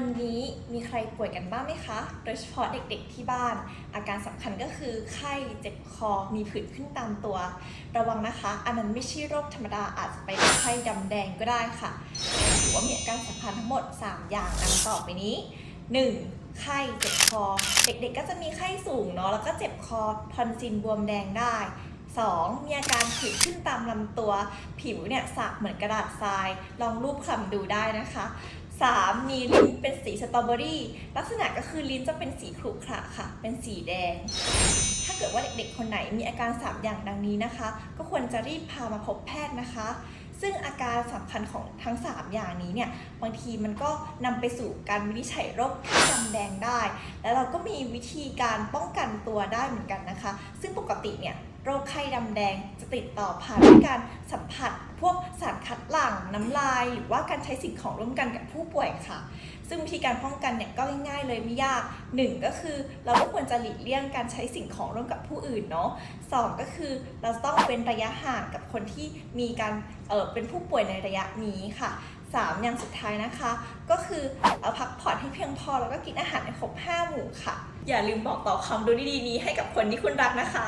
วันนี้มีใครป่วยกันบ้างไหมคะ โดยเฉพาะเด็กๆที่บ้าน อาการสำคัญก็คือไข้เจ็บคอ มีผื่นขึ้นตามตัว ระวังนะคะ อันนั้นไม่ใช่โรคธรรมดาอาจจะเป็นไข้ดำแดงก็ได้ค่ะถือว่ามีอาการสำคัญทั้งหมด 3 อย่างดังต่อไปนี้ 1. ไข้เจ็บคอ เด็กๆก็จะมีไข้สูงเนาะแล้วก็เจ็บคอทอนซิลบวมแดงได้ 2. มีอาการผื่นขึ้นตามลำตัว ผิวเนี่ยสักเหมือนกระดาษทราย ลองรูปคลำดูได้นะคะ 3. มีลิ้นเป็นสีสตรอเบอรี่ลักษณะก็คือลิ้นจะเป็นสีขรุขระค่ะ เป็นสีแดง ถ้าเกิดว่าเด็กๆ คนไหนมีอาการ 3 อย่างดังนี้นะคะ ก็ควรจะรีบพามาพบแพทย์นะคะ ซึ่งอาการสำคัญของทั้ง 3 อย่างนี้เนี่ยบางทีมันก็นำไปสู่การวินิจฉัยโรคที่ดำแดงได้ แล้วเราก็มีวิธีการป้องกันตัวได้เหมือนกันนะคะ ซึ่งปกติเนี่ยโรคไข้ดำแดงจะติดต่อผ่านด้วยการสัมผัส พวกสารคัดหลั่ง น้ำลาย หรือว่าการใช้สิ่งของร่วมกันกับผู้ป่วยค่ะ ซึ่งวิธีการป้องกันเนี่ยก็ง่ายๆเลยไม่ยากหนึ่งก็คือเราก็ควรจะหลีกเลี่ยงการใช้สิ่งของร่วมกับผู้อื่นเนาะสองก็คือเราต้องเป็นระยะห่างกับคนที่มีการเออเป็นผู้ป่วยในระยะนี้ค่ะสามอย่างสุดท้ายนะคะ ก็คือเราพักผ่อนให้เพียงพอแล้วก็กินอาหารให้ครบห้าหมู่ค่ะ อย่าลืมบอกต่อคำดูดีๆนี้ให้กับคนที่คุณรักนะคะ